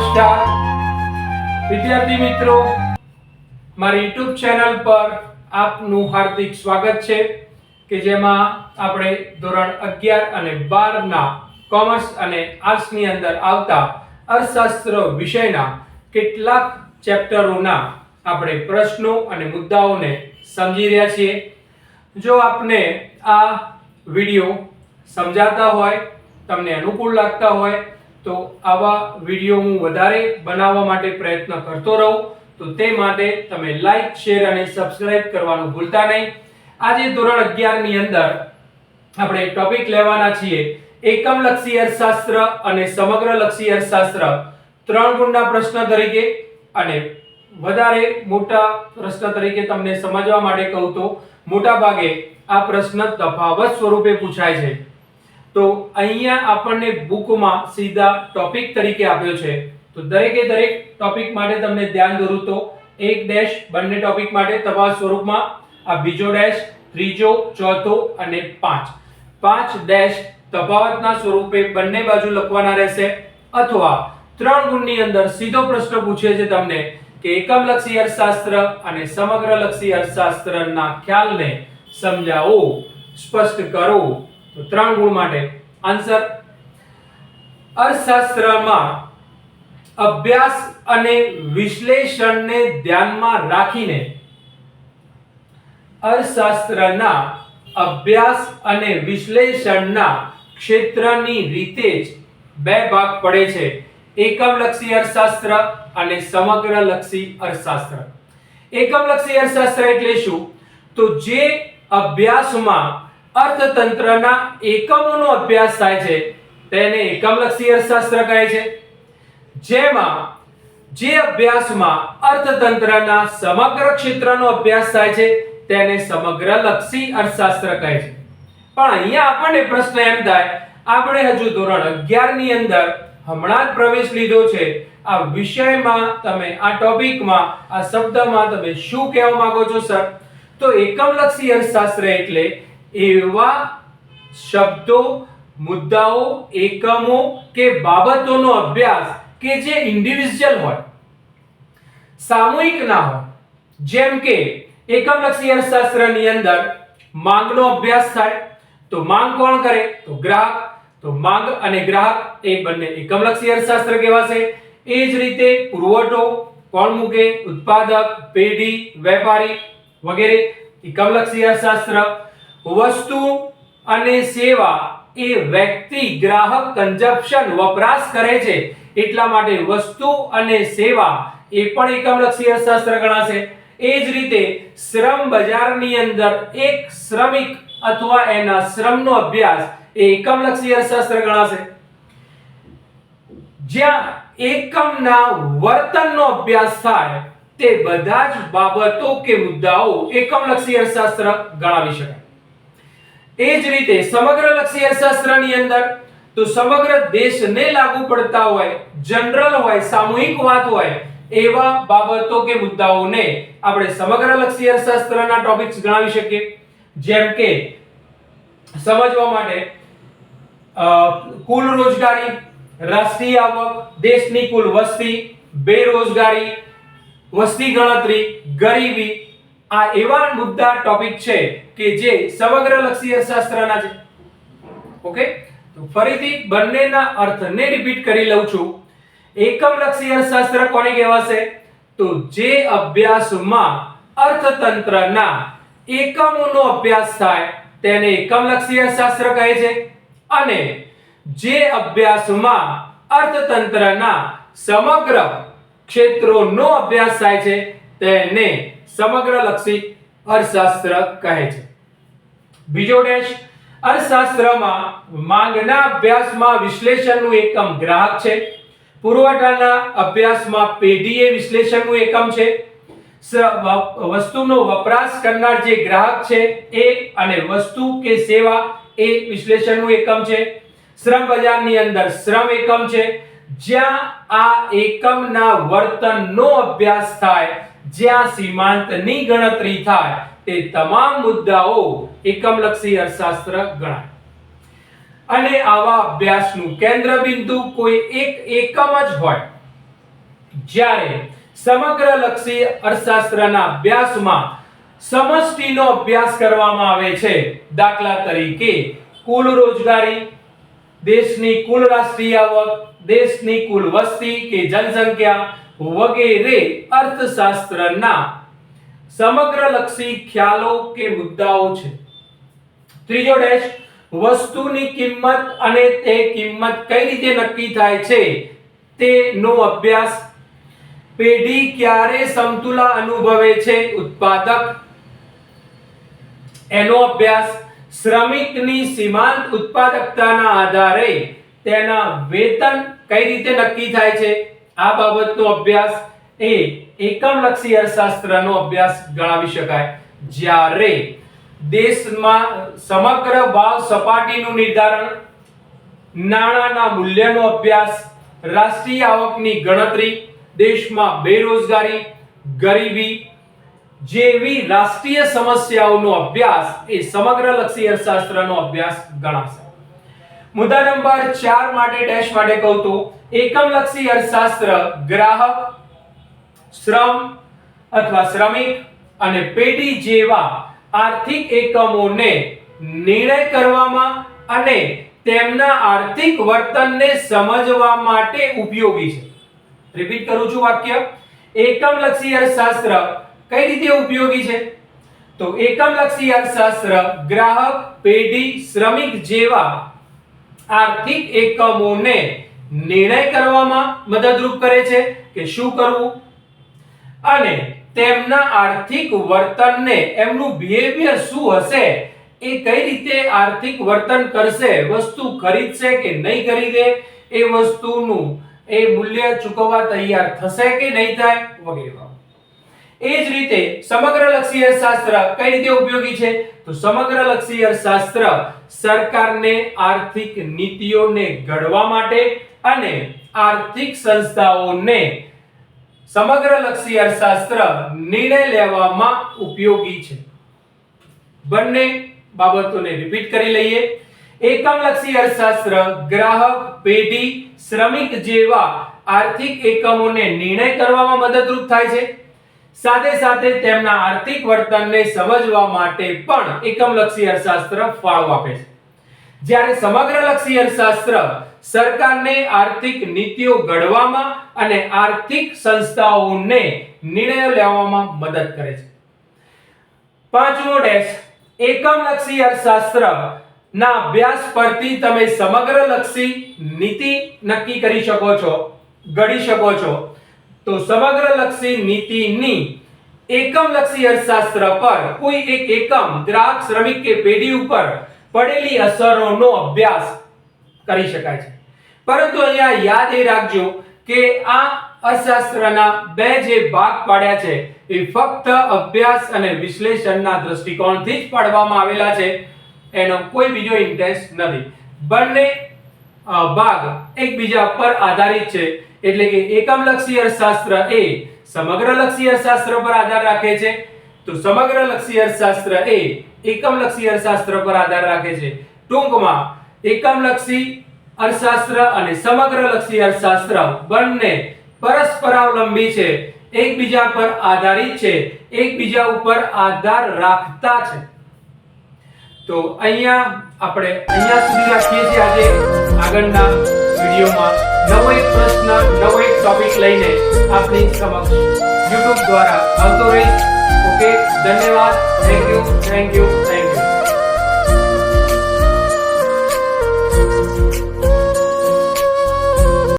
નમસ્કાર. વિદ્યાર્થી મિત્રો, મારી YouTube ચેનલ પર આપનું હાર્દિક સ્વાગત છે કે જેમાં આપણે ધોરણ 11 અને 12 ના કોમર્સ અને આર્ટ્સની અંદર આવતા અર્થશાસ્ત્ર વિષયના કેટલાક ચેપ્ટરોના આપણે પ્રશ્નો અને મુદ્દાઓને સમજી રહ્યા છીએ. જો આપને આ વિડિયો સમજાતા હોય, તમને અનુકૂળ લાગતા હોય તો આવા વીડિયો હું વધારે બનાવવા માટે પ્રયત્ન કરતો રહું. તો તે માટે તમે લાઈક શેર અને સબસ્ક્રાઇબ કરવાનું ભૂલતા નહીં. આજે ધોરણ 11 ની અંદર આપણે ટોપિક લેવાના છીએ. એકમલક્ષી અર્થશાસ્ત્ર અને સમગ્રલક્ષી અર્થશાસ્ત્ર ત્રણ ગુણના પ્રશ્ન તરીકે અને વધારે મોટા પ્રશ્ન તરીકે તમને સમજવા માટે કહું તો મોટા ભાગે આ પ્રશ્ન તફાવત સ્વરૂપે પૂછાય છે. તો અહીંયા આપણને બુકમાં સીધા ટોપિક તરીકે આપ્યો છે. તો દરેકે દરેક ટોપિક માટે તમને ધ્યાન દોરું તો એક ડેશ બંને ટોપિક માટે તપાસ સ્વરૂપમાં આ બીજો ડેશ ત્રીજો, ચોથો અને પાંચ. પાંચ ડેશ તફાવતના સ્વરૂપે બંને બાજુ લખવાના રહેશે અથવા ત્રણ ગુણની અંદર સીધો પ્રશ્ન પૂછે છે તમને કે એકમલક્ષી અર્થશાસ્ત્ર અને સમગ્રલક્ષી અર્થશાસ્ત્રના ખ્યાલને સમજાવો, સ્પષ્ટ કરો તો ત્રણ ગુણ માટે. આન્સર અર્થશાસ્ત્રમાં અભ્યાસ અને વિશ્લેષણને ધ્યાનમાં રાખીને અર્થશાસ્ત્રના અભ્યાસ અને વિશ્લેષણના ક્ષેત્રની રીતે જ બે ભાગ પડે છે. એકમલક્ષી અર્થશાસ્ત્ર અને સમગ્રલક્ષી અર્થશાસ્ત્ર. એકમલક્ષી અર્થશાસ્ત્ર એટલે શું? તો જે અભ્યાસમાં અર્થતંત્રના એકમોનો અભ્યાસ થાય છે. તેને એકમલક્ષી અર્થશાસ્ત્ર કહે છે. જેમાં જે અભ્યાસમાં અર્થતંત્રના સમગ્ર ક્ષેત્રનો અભ્યાસ થાય છે, તેને સમગ્રલક્ષી અર્થશાસ્ત્ર કહે છે. પણ અહીંયા આપણને પ્રશ્ન એમ થાય, આપણે હજુ ધોરણ 11 ની અંદર હમણાં જ પ્રવેશ લીધો છે. આ વિષયમાં તમે, આ ટોપિકમાં, આ શબ્દમાં તમે શું કહેવા માંગો છો, સર? તો એકમલક્ષી અર્થશાસ્ત્ર એટલે એવા શબ્દો, મુદ્દાઓ, એકમો કે બાબતોનો અભ્યાસ કે જે ઇન્ડિવિજ્યુઅલ હોય, સામૂહિક ના હોય. જેમ કે એકમલક્ષી અર્થશાસ્ત્રની અંદર માંગનો અભ્યાસ થાય, તો માંગ કોણ કરે? તો ગ્રાહક. તો માંગ અને ગ્રાહક એ બંને એકમલક્ષી અર્થશાસ્ત્ર કહેવાશે. એ જ રીતે પુરવઠો, કોણ મૂકે? ઉત્પાદક, પેઢી, વેપારી વગેરે એકમલક્ષી અર્થશાસ્ત્ર વસ્તુ અને સેવા એ વ્યક્તિ ગ્રાહક કન્ઝપ્શન, વપરાશ કરે છે. એટલા માટે વસ્તુ અને સેવા એ પણ એકમલક્ષી અર્થશાસ્ત્ર ગણાશે. એ જ રીતે શ્રમ બજારની અંદર એક શ્રમિક અથવા એના શ્રમનો અભ્યાસ એ એકમલક્ષી અર્થશાસ્ત્ર ગણાશે. જ્યાં એકમના વર્તનનો અભ્યાસ થાય, તે બધા જ બાબતો કે મુદ્દાઓ એકમલક્ષી અર્થશાસ્ત્ર ગણાવી શકાય. એ જ રીતે સમગ્રલક્ષી અર્થશાસ્ત્રની અંદર તો સમગ્ર દેશને લાગુ પડતા હોય, જનરલ હોય, સામૂહિક વાત હોય, એવા બાબતો કે મુદ્દાઓને આપણે સમગ્રલક્ષી અર્થશાસ્ત્રના ટોપિક્સ ગણાવી શકીએ. જેમ કે સમજવા માટે કુલ રોજગારી, રાષ્ટ્રીય આવક, દેશની કુલ વસ્તી, બેરોજગારી, વસ્તી ગણતરી, ગરીબી આ એવા મુદ્દા ટોપિક છે કે જે સમગ્ર લક્ષી અર્થશાસ્ત્રના છે. ઓકે? તો ફરીથી બંનેના અર્થને રિપીટ કરી લઉં છું. એકમલક્ષી અર્થશાસ્ત્ર કોને કહેવાશે? તો જે અભ્યાસમાં અર્થતંત્રના એકમોનો અભ્યાસ થાય તેને એકમલક્ષી અર્થશાસ્ત્ર કહે છે. અને જે અભ્યાસમાં અર્થતંત્રના સમગ્ર ક્ષેત્રોનો અભ્યાસ થાય છે તેને સમગ્રલક્ષી અર્થશાસ્ત્ર કહે છે. બીજો ડેશ, અર્થશાસ્ત્રમાં માંગના અભ્યાસમાં વિશ્લેષણનું એકમ ગ્રાહક છે. પુરવઠાના અભ્યાસમાં પેઢી એ વિશ્લેષણનું એકમ છે. વસ્તુનો વપરાશ કરનાર જે ગ્રાહક છે એ અને વસ્તુ કે સેવા એ વિશ્લેષણનું એકમ છે. શ્રમ બજારની અંદર શ્રમ એકમ છે. જ્યાં આ એકમના વર્તનનો અભ્યાસ થાય જ્યાં સીમાંતની ગણતરી થાય, તે તમામ મુદ્દાઓ એકમલક્ષી અર્થશાસ્ત્ર ગણાય. અને આવા અભ્યાસનું કેન્દ્ર બિંદુ કોઈ એક એકમ જ હોય. જ્યારે સમગ્ર લક્ષી અર્થશાસ્ત્રના અભ્યાસમાં સમષ્ટિનો અભ્યાસ કરવામાં આવે છે, દાખલા તરીકે કુલ રોજગારી, દેશની કુલ રાષ્ટ્રીય આવક, દેશની કુલ વસ્તી કે જનસંખ્યા વગેરે અર્થશાસ્ત્રના સમગ્રલક્ષી ખ્યાલો કે મુદ્દાઓ છે. ત્રીજો ડેશ, વસ્તુની કિંમત અને તે કિંમત કઈ રીતે નક્કી થાય છે તેનો અભ્યાસ. પેઢી ક્યારે સમતુલા અનુભવે છે ઉત્પાદક? એનો અભ્યાસ, શ્રમિકની સીમાંત ઉત્પાદકતાના આધારે તેના વેતન કઈ રીતે નક્કી થાય છે? આ બાબતનો અભ્યાસ એ એકમલક્ષી અર્થશાસ્ત્રનો અભ્યાસ ગણાવી શકાય. જ્યારે દેશમાં સમગ્ર ભાવ સપાટીનું નિર્ધારણ, નાણાંના મૂલ્યનો અભ્યાસ, રાષ્ટ્રીય આવકની ગણતરી, દેશમાં બેરોજગારી, ગરીબી જેવી રાષ્ટ્રીય સમસ્યાઓનો અભ્યાસ એ સમગ્ર લક્ષી અર્થશાસ્ત્રનો અભ્યાસ ગણાશે. મુદ્દા નંબર 4 માટે ડેશ માટે કહું તો, એકમલક્ષી અર્થશાસ્ત્ર ગ્રાહક, શ્રમ અથવા શ્રમિક અને પેઢી જેવા આર્થિક એકમોને નિર્ણય કરવામાં અને તેમના આર્થિક વર્તનને સમજવા માટે ઉપયોગી છે. રિપીટ કરું છું વાક્ય. એકમલક્ષી અર્થશાસ્ત્ર કઈ રીતે ઉપયોગી છે? તો એકમલક્ષી અર્થશાસ્ત્ર ગ્રાહક, પેઢી, શ્રમિક જેવા આર્થિક એકમોને નિર્ણય કરવામાં મદદરૂપ કરે છે કે શું કરવું? અને તેમના આર્થિક વર્તનને એમનું બિહેવિયર શું હશે? એ કઈ રીતે આર્થિક વર્તન કરશે? વસ્તુ ખરીદશે કે નહીં ખરીદે? એ વસ્તુનું એ મૂલ્ય ચૂકવવા તૈયાર થશે કે નહીં થાય? વગેરે એ જ રીતે સમગ્ર લક્ષી અર્થશાસ્ત્ર કઈ રીતે ઉપયોગી છે? તો સમગ્ર લક્ષી અર્થશાસ્ત્ર સરકારને આર્થિક નીતિઓને ઘડવા માટે અને આર્થિક સંસ્થાઓને સમગ્ર લક્ષી અર્થશાસ્ત્ર નિર્ણય લેવામાં ઉપયોગી છે. બંને બાબતોને રિપીટ કરી લઈએ. એકમલક્ષી અર્થશાસ્ત્ર ગ્રાહક, પેઢી, શ્રમિક જેવા આર્થિક એકમોને નિર્ણય કરવામાં મદદરૂપ થાય છે. સાથે સાથે તેમના આર્થિક વર્તનને સમજવા માટે પણ એકમલક્ષી અર્થશાસ્ત્ર ફાળો આપે છે. જ્યારે સમગ્રલક્ષી અર્થશાસ્ત્ર સરકારને આર્થિક નીતિઓ ઘડવામાં અને આર્થિક સંસ્થાઓને નિર્ણય લેવામાં મદદ કરે છે. પાંચમો ડેશ એકમલક્ષી અર્થશાસ્ત્ર ના અભ્યાસ પરથી તમે સમગ્રલક્ષી નીતિ નક્કી કરી શકો છો ઘડી શકો છો. તો સમગ્ર લક્ષી નીતિની એકમલક્ષી અર્થશાસ્ત્ર પર કોઈ એક એકમ ગ્રાહક શ્રમિક કે પેઢી ઉપર પડેલી અસરોનો અભ્યાસ કરી શકાય છે. પરંતુ અહીંયા યાદ એ રાખજો કે આ અર્થશાસ્ત્રના બે જે ભાગ પાડ્યા છે એ ફક્ત અભ્યાસ અને વિશ્લેષણના દ્રષ્ટિકોણથી જ પાડવામાં આવેલા છે. એનો કોઈ બીજો ઇન્ટરેસ્ટ નથી. બંને ભાગ એકબીજા પર આધારિત છે. એટલે કે એકમલક્ષી અર્થશાસ્ત્ર એ સમગ્રલક્ષી અર્થશાસ્ત્ર પર આધાર રાખે છે. તો સમગ્રલક્ષી અર્થશાસ્ત્ર એ એકમલક્ષી અર્થશાસ્ત્ર પર આધાર રાખે છે. ટૂંકમાં, એકમલક્ષી અર્થશાસ્ત્ર અને સમગ્રલક્ષી અર્થશાસ્ત્ર બંને પરસ્પરાવલંબી છે. એકબીજા પર આધારિત છે. એકબીજા ઉપર આધાર રાખતા છે. તો અહીંયા આપણે અહીંયા સુધી રાખીએ છીએ આજે આગળના વિડીયોમાં. નવો પ્રશ્ન, નવો એક ટોપિક લઈને આપની સમક્ષ YouTube દ્વારા આવતો રહીશ ઓકે ધન્યવાદ. Thank you thank you